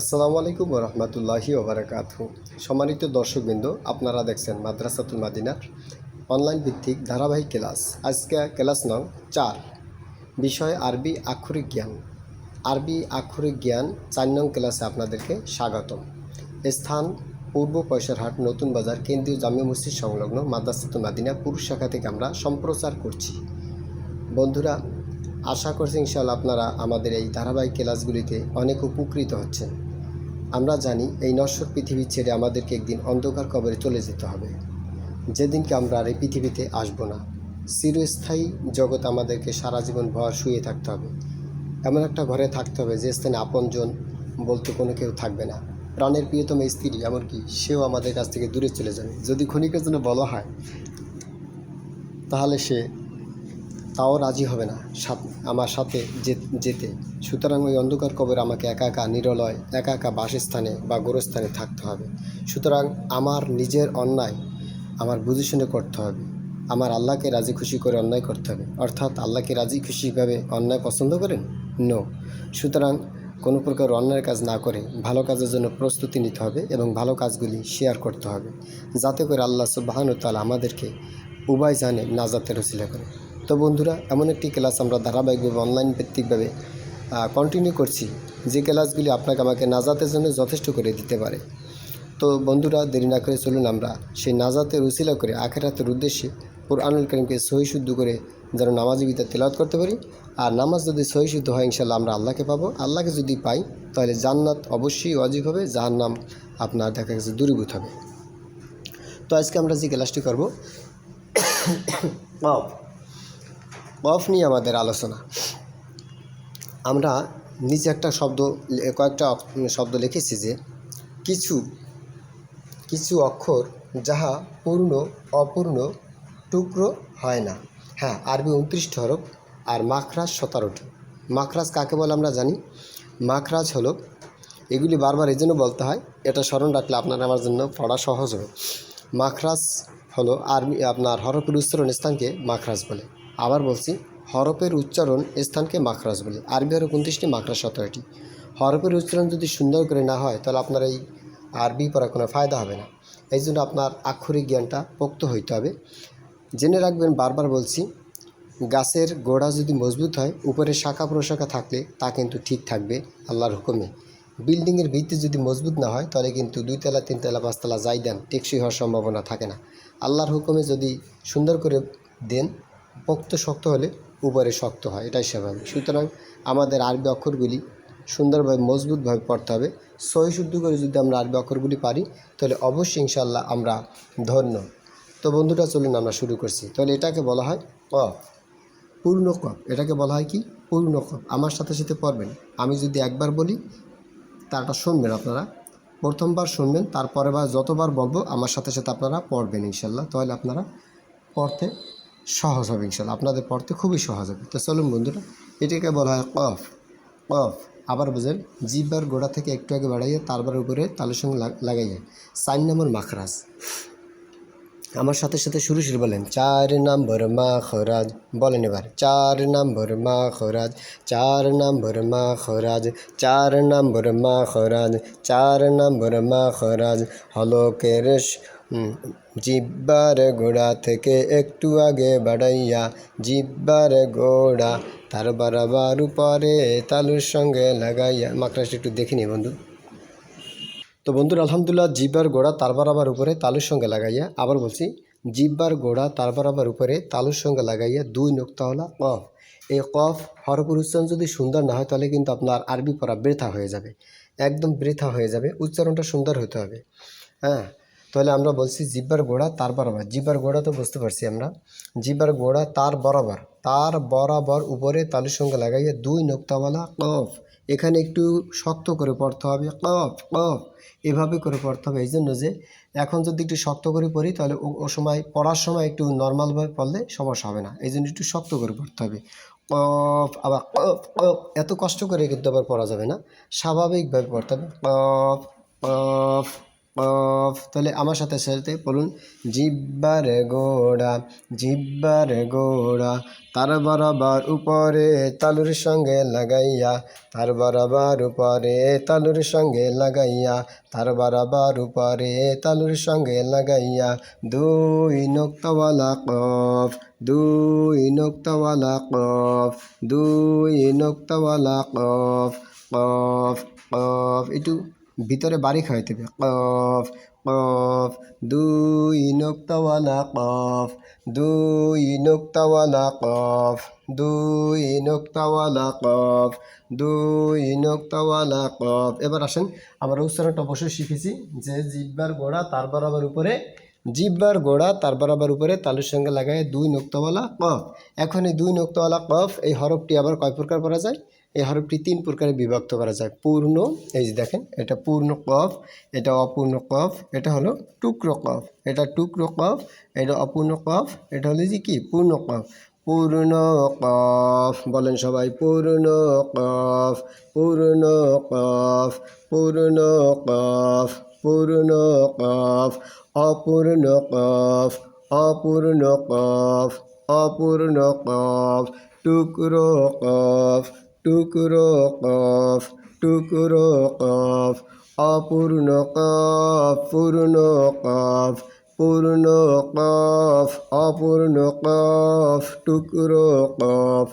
আসসালামু আলাইকুম রহমতুল্লাহি ওবরাকাত সম্মানিত দর্শকবৃন্দ, আপনারা দেখছেন মাদ্রাসাতুল মাদিনার অনলাইন ভিত্তিক ধারাবাহিক ক্লাস। আজকে ক্লাস নং চার, বিষয় আরবি আক্ষরিক জ্ঞান। আরবি আক্ষরিক জ্ঞান চার নং ক্লাসে আপনাদেরকে স্বাগতম। স্থান, পূর্ব পয়সারহাট, নতুন বাজার, কেন্দ্রীয় জামিয়া মসজিদ সংলগ্ন মাদ্রাসাতুল মাদিনা পুরুষ শাখা থেকে আমরা সম্প্রচার করছি। বন্ধুরা আশা করছি ইনশাল্লাহ আপনারা আমাদের এই ধারাবাহিক ক্লাসগুলিতে অনেক উপকৃত হচ্ছেন। আমরা জানি এই নশ্বর পৃথিবী ছেড়ে আমাদেরকে একদিন অন্ধকার কবরে চলে যেতে হবে। যেদিনকে আমরা আর এই পৃথিবীতে আসব না। চিরস্থায়ী জগৎ আমাদেরকে সারা জীবন ভর শুয়ে থাকতে হবে। এমন একটা ঘরে থাকতে হবে যে স্থানে আপনজন বলতে কোনো কেউ থাকবে না। প্রাণের প্রিয়তম স্ত্রী এমনকি সেও আমাদের কাছ থেকে দূরে চলে যাবে। যদি ক্ষণিকের জন্য বলা হয়, তাহলে সে তাও রাজি হবে না আমার সাথে যেতে। সুতরাং ওই অন্ধকার কবর আমাকে একা একা নিরলয়, একা একা বাসস্থানে বা গোরস্থানে থাকতে হবে। সুতরাং আমার নিজের অন্যায় আমার বুঝে শুনে করতে হবে। আমার আল্লাহকে রাজি খুশি করে অন্যায় করতে হবে। অর্থাৎ আল্লাহকে রাজি খুশিভাবে অন্যায় পছন্দ করেন? নো। সুতরাং কোনো প্রকার অন্যায়ের কাজ না করে ভালো কাজের জন্য প্রস্তুতি নিতে হবে এবং ভালো কাজগুলি শেয়ার করতে হবে। যাতে করে আল্লাহ সুবাহানু তালা আমাদেরকে উভয় জানে নাজাতের রসিলা করে। তো বন্ধুরা, এমন একটি ক্লাস আমরা ধারাবাহিকভাবে অনলাইন ভিত্তিকভাবে কন্টিনিউ করছি। যে ক্লাসগুলি আপনাকে আমাকে নাজাতের জন্য যথেষ্ট করে দিতে পারে। তো বন্ধুরা, দেরি না করে চলুন আমরা সেই নাজাতের উসিলা করে আখেরাতের উদ্দেশ্যে কোরআনুল করিমকে সহি শুদ্ধ করে যেন নামাজি বিতা তেলাওয়াত করতে পারি। আর নামাজ যদি সহি শুদ্ধ হয় ইনশাল্লাহ আমরা আল্লাহকে পাবো। আল্লাহকে যদি পাই, তাহলে জান্নাত অবশ্যই অজীব হবে যার নাম আপনার দেখা গেছে দূরীভূত হবে। তো আজকে আমরা যে ক্লাসটি করব অফ নিয়ে আমাদের আলোচনা। আমরা নিচে একটা শব্দ কয়েকটা শব্দ লিখেছি যে, কিছু কিছু অক্ষর যাহা পূর্ণ, অপূর্ণ টুকরো হয় না। হ্যাঁ আরবি উনত্রিশটি হরফ আর মাখরাজ সতেরোটি। মাখরাজ কাকে বলে আমরা জানি? মাখরাজ হলো, এগুলি বারবার এই জন্য বলতে হয়, এটা স্মরণ রাখলে আপনার আমার জন্য পড়া সহজ হবে। মাখরাজ হলো আরবি, আপনার হরফের উচ্চারণ স্থানকে মাখরাজ বলে। আবার বলছি, হরফের উচ্চারণ স্থানকে মাখরাজ বলে। আরবি হরফ উনত্রিশটি মাখরাজ সতেরোটি। হরফের উচ্চারণ যদি সুন্দর করে না হয়, তাহলে আপনার এই আরবি পড়া কোনো ফায়দা হবে না। এই জন্য আপনার আক্ষরিক জ্ঞানটা পোক্ত হইতে হবে। জেনে রাখবেন, বারবার বলছি, গাছের গোড়া যদি মজবুত হয়, উপরে শাখা প্রশাখা থাকলে তা কিন্তু ঠিক থাকবে আল্লাহর হুকুমে। বিল্ডিংয়ের ভিত্তি যদি মজবুত না হয়, তাহলে কিন্তু দুইতলা, তিনতলা, পাঁচতলা যাই দেন টেকসই হওয়ার সম্ভাবনা থাকে না। আল্লাহর হুকুমে যদি সুন্দর করে দেন পোক্ত শক্ত হলে উপরে শক্ত হয়, এটাই স্বাভাবিক। সুতরাং আমাদের আরবি অক্ষরগুলি সুন্দরভাবে, মজবুতভাবে পড়তে হবে। সহি শুদ্ধ করে যদি আমরা আরবি অক্ষরগুলি পারি, তাহলে অবশ্যই ইনশাল্লাহ আমরা ধন্য। তো বন্ধুটা চলুন আমরা শুরু করছি। তাহলে এটাকে বলা হয় কফ পূর্ণ কফ এটাকে বলা হয় কি? পূর্ণ কফ আমার সাথে সাথে পড়বেন। আমি যদি একবার বলি, তারটা শুনবেন আপনারা। প্রথমবার শুনবেন তারপরে বার যতবার বলব, আমার সাথে সাথে আপনারা পড়বেন ইনশাল্লাহ তাহলে আপনারা পড়তে সহজ হবে ইনশাল্লাহ আপনাদের পড়তে খুবই সহজ হবে। তো চলুন বন্ধুরা, এটাকে বলা হয় কফ। কফ, আবার বুঝেন, জিব্বার গোড়া থেকে একটু আগে বাড়াইয়ে তারবার উপরে তালের সঙ্গে লাগ- লাগাইয়ে। চার নম্বর মাখরাজ। আমার সাথে সাথে শুরু শুরু বলেন, চার নম্বর মা খরাজ বলেন এবার, চার নম্বর মা খরাজ চার নম্বর মা খরাজ চার নম্বর মা খরাজ চার নম্বর মা খরাজ হলকের জিব্বার গোড়া থেকে একটু আগে বাড়াইয়া জিব্বার গোড়া তার বারাবার উপরে তালুর সঙ্গে লাগাইয়া মাকড়াটা একটু দেখিনি বন্ধু। তো বন্ধুরা, আলহামদুলিল্লাহ জিব্বার গোড়া তার বরাবর উপরে তালুর সঙ্গে লাগাইয়া আবার বলছি, জিব্বার গোড়া তার বরাবর উপরে তালুর সঙ্গে লাগাইয়া দুই নোক্তা হলো কফ। এই কফ হরফের উচ্চারণ যদি সুন্দর না হয়, তাহলে কিন্তু আপনার আরবি পড়া বৃথা হয়ে যাবে। একদম বৃথা হয়ে যাবে, উচ্চারণটা সুন্দর হতে হবে। হ্যাঁ তাহলে আমরা বলছি জিব্বার গোড়া, তার বরাবর। জিব্বার গোড়া তো বুঝতে পারছি আমরা। জিব্বার গোড়া, তার বরাবর। তার বরাবর উপরে তালুর সঙ্গে লাগাইয়া দুই নোক্তাওয়ালা কফ। এখানে একটু শক্ত করে পড়তে হবে। কফ কফ। এভাবে করে পড়তে হবে। এই জন্য যে এখন যদি একটু শক্ত করে পড়ি, তাহলে ও সময়, পড়ার সময় একটু নর্মালভাবে পড়লে সমস্যা হবে না। এই জন্য একটু শক্ত করে পড়তে হবে। কফ, আবার কফ কফ। এত কষ্ট করে কিন্তু আবার পড়া যাবে না। স্বাভাবিকভাবে পড়তে হবে। কফ কফ কফ। তাহলে আমার সাথে সাথে বলুন, জিব্বার গোড়া জিব্বার গোড়া, তার বরাবর উপরে তালুর সঙ্গে লাগাইয়া, তার বরাবর উপরে তালুর সঙ্গে লাগাইয়া, তার বরাবর উপরে তালুর সঙ্গে লাগাইয়া, দুই নোক্তওয়ালা কফ, দুই নোক্তওয়ালা কফ, দুই নোক্তওয়ালা কফ কফ কফ, একটু ভিতরে বাড়ি খাইতে হবে। কফ কফ, দুই নোক্তাওয়ালা কফ, দুই নোক্তাওয়ালা কফ, দুই নোক্তাওয়ালা কফ, দুই নোক্তাওয়ালা কফ। এবার আসেন আমরা উচ্চারণটা অবশ্যই শিখেছি যে জিব্বার গোড়া, তার বরাবর উপরে, জিব্বার গোড়া, তার বরাবর উপরে তালুর সঙ্গে লাগায় দুই নোক্তাওয়ালা কফ। এখন এই দুই নোক্তাওয়ালা কফ, এই হরফটি আবার কয় প্রকার করা যায়? এই হরফটি তিন প্রকারে বিভক্ত করা যায়। পূর্ণ, এই যে দেখেন, এটা পূর্ণ কফ, এটা অপূর্ণ কফ, এটা হলো টুকরো কফ। এটা টুকরো কফ, এটা অপূর্ণ কফ, এটা হলো যে কি? পূর্ণ কফ। পূর্ণ কফ, বলেন সবাই, পূর্ণ কফ পূর্ণ কফ পূর্ণ কফ পূর্ণ কফ, অপূর্ণ কফ অপূর্ণ কফ অপূর্ণ কফ, টুকরো কফ টুকরো কফ টুকরো কফ, অপূর্ণ কফ, পূর্ণ কফ পূর্ণ কফ, অপূর্ণ কফ, টুকরো কফ।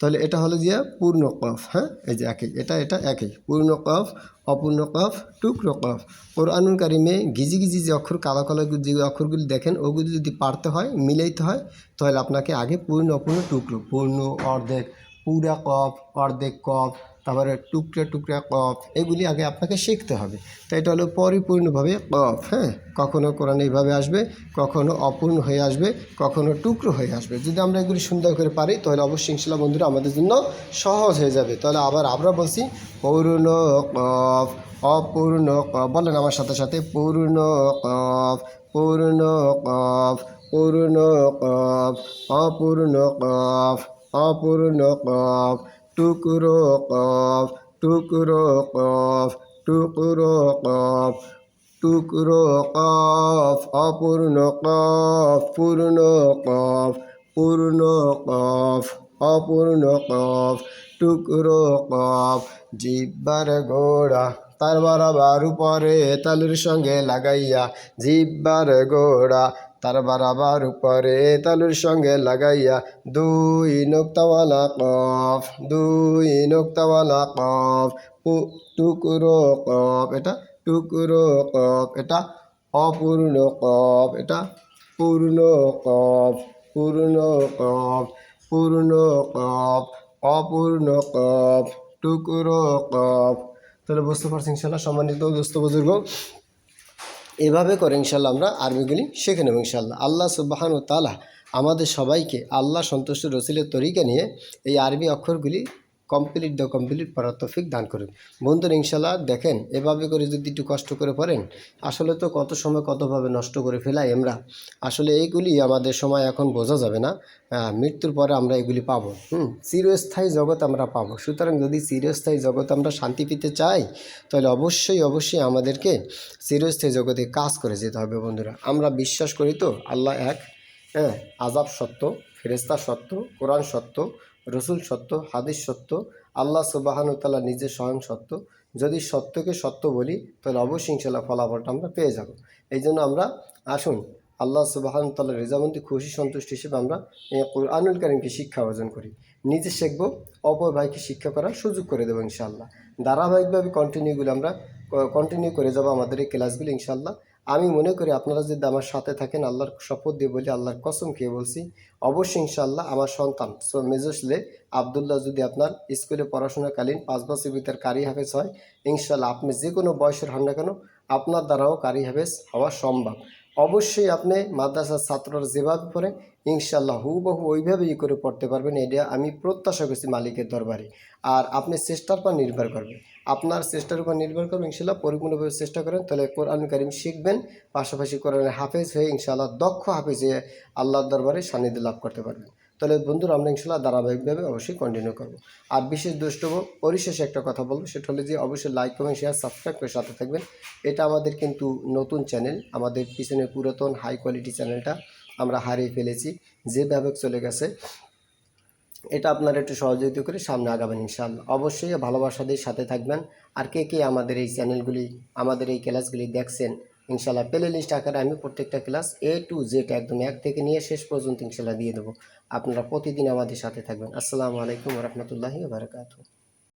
তাহলে এটা হলো যে পূর্ণ কফ হ্যাঁ? এই যে একই, এটা এটা একই। পূর্ণ কফ, অপূর্ণ কফ, টুকরো কফ। কোরআনুল কারিমে গিজি গিজি যে অক্ষর, কালো কালো যে অক্ষরগুলি দেখেন, ওগুলি যদি পারতে হয়, মিলাইতে হয়, তাহলে আপনাকে আগে পূর্ণ, অপূর্ণ টুকরো, পূর্ণ, অর্ধেক পুরা কফ, অর্ধেক কফ, তারপরে টুকরা টুকরা কফ, এগুলি আগে আপনাকে শিখতে হবে। তো এটা হলো পরিপূর্ণভাবে কফ হ্যাঁ? কখনও কোরআন এইভাবে আসবে কখনও অপূর্ণ হয়ে আসবে কখনও টুকরো হয়ে আসবে। যদি আমরা এগুলি সুন্দর করে পারি, তাহলে অবশ্যই ইনশাল্লাহ বন্ধুরা আমাদের জন্য সহজ হয়ে যাবে। তাহলে আবার আমরা বলছি, পৌরণ কফ, অপূর্ণ কফ। বলেন আমার সাথে সাথে, পূর্ণ কফ পূর্ণ কফ পূর্ণ কফ, অপূর্ণ কফ। অপূর্ণ কফ, টুকরো কফ টুকরো কফ টুকরো কফ টুকরো কফ, অপূর্ণ কফ, পূর্ণ কফ পূর্ণ কফ, অপূর্ণ কফ, টুকরো কফ, জিব্বার গোড়া। তার বরাবর উপরে তালুর সঙ্গে লাগাইয়া জিব্বার গোড়া। তার বরাবর উপরে তালুর সঙ্গে লাগাইয়া, দুই নোক্তাওয়ালা কফ, দুই নোক্তাওয়ালা কফ টুকরো কফ, এটা টুকরো কফ, এটা অপূর্ণ কফ, এটা পূর্ণ কফ পূর্ণ কফ পূর্ণ কফ, অপূর্ণ কফ, টুকরো কফ। তাহলে বুঝতে পারছি ইনশাল্লাহ সম্মানিত দোস্ত বুজুর্গ। এভাবে করে ইনশাল্লাহ আমরা আরবিগুলি শিখে নেব ইনশাল্লাহ আল্লাহ সুবাহান ও তালা আমাদের সবাইকে আল্লাহ সন্তুষ্ট রসিলের তরিকা নিয়ে এই আরবি অক্ষরগুলি কমপ্লিট দ্য কমপ্লিট পড়ার তৌফিক দান করুন। বন্ধুরা ইনশাল্লাহ দেখেন, এভাবে করে যদি একটু কষ্ট করে পড়েন, আসলে তো কত সময় কতভাবে নষ্ট করে ফেলাই আমরা। আসলে এইগুলি আমাদের সময় এখন বোঝা যাবে না। মৃত্যুর পরে আমরা এগুলি পাবো। হুম, চিরস্থায়ী জগৎ আমরা পাবো। সুতরাং যদি চিরস্থায়ী জগৎ আমরা শান্তি পেতে চাই, তাহলে অবশ্যই অবশ্যই আমাদেরকে চিরস্থায়ী জগতে কাজ করে যেতে হবে বন্ধুরা। আমরা বিশ্বাস করি তো, আল্লাহ এক হ্যাঁ আজাব সত্য ফেরেস্তা সত্য, কোরআন সত্য রসুল সত্য, হাদিস সত্য, আল্লাহ সুবাহানুতাল্লাহ নিজে স্বয়ং সত্য। যদি সত্যকে সত্য বলি, তাহলে অবশ্যই ইনশাল্লাহ ফলাফলটা আমরা পেয়ে যাব। এই জন্য আমরা আসুন, আল্লাহ সুবাহানুতাল্লাহ রেজামন্দি খুশি সন্তুষ্ট হিসেবে আমরা কোরআনুল কারিমকে শিক্ষা অর্জন করি। নিজে শিখব, অপর ভাইকে শিক্ষা করার সুযোগ করে দেবো ইনশাল্লাহ ধারাবাহিকভাবে কন্টিনিউগুলো আমরা কন্টিনিউ করে যাব আমাদের এই ক্লাসগুলো ইনশাল্লাহ আমি মনে করি আপনারা যদি আমার সাথে থাকেন, আল্লাহর শপথ দিয়ে বলি, আল্লাহর কসম খেয়ে বলছি, অবশ্যই ইনশাল্লাহ আমার সন্তান, সো মেজসলে আবদুল্লাহ যদি আপনার স্কুলে পড়াশোনাকালীন পাঁচ বছর ভিতর কারি হাফেজ হয় ইনশাল্লাহ আপনি যে কোনো বয়সের হন না কেন, আপনার দ্বারাও কারি হাফেজ হওয়া সম্ভব। অবশ্যই আপনি মাদ্রাসার ছাত্ররা যেভাবে পড়ে ইনশাল্লাহ হুবহু ওইভাবেই করে পড়তে পারবেন, এটা আমি প্রত্যাশা করছি মালিকের দরবারে। আর আপনি চেষ্টার পর নির্ভর করবে আপনার চেষ্টার উপর নির্ভর করবে, ইনশাল্লাহ পরিপূর্ণভাবে চেষ্টা করেন। তাহলে কোরআন কারিম শিখবেন, পাশাপাশি কোরআনের হাফেজ হয়ে ইনশাল্লাহ দক্ষ হাফেজ হয়ে আল্লাহর দরবারে সান্নিধ্য লাভ করতে পারবেন। তাহলে বন্ধুরা, আমরা ইনশাল্লাহ ধারাবাহিকভাবে অবশ্যই কন্টিনিউ করব। আর বিশেষ দ্রষ্টব্য, পরিশেষে একটা কথা বলব, সেটা হলো যে অবশ্যই লাইক কমেন্ট শেয়ার সাবস্ক্রাইব করে সাথে থাকবেন। এটা আমাদের কিন্তু নতুন চ্যানেল আমাদের পিছনে পুরাতন হাই কোয়ালিটি চ্যানেলটা আমরা হারিয়ে ফেলেছি। যেভাবে চলে গেছে এটা আপনারা একটু সহযোগিতা করে সামনে আগাবেন ইনশাআল্লাহ। অবশ্যই ভালোবাসাদের সাথে থাকবেন। আর কে কে আমাদের এই চ্যানেলগুলি, আমাদের এই ক্লাসগুলি দেখছেন ইনশাল্লাহ প্লে লিস্ট আকারে আমি প্রত্যেকটা ক্লাস এ টু জেড একদম এক থেকে নিয়ে শেষ পর্যন্ত ইনশাল্লাহ দিয়ে দেবো। আপনারা প্রতিদিন আমাদের সাথে থাকবেন। আসসালামু আলাইকুম রহমতুল্লাহি বারকাতু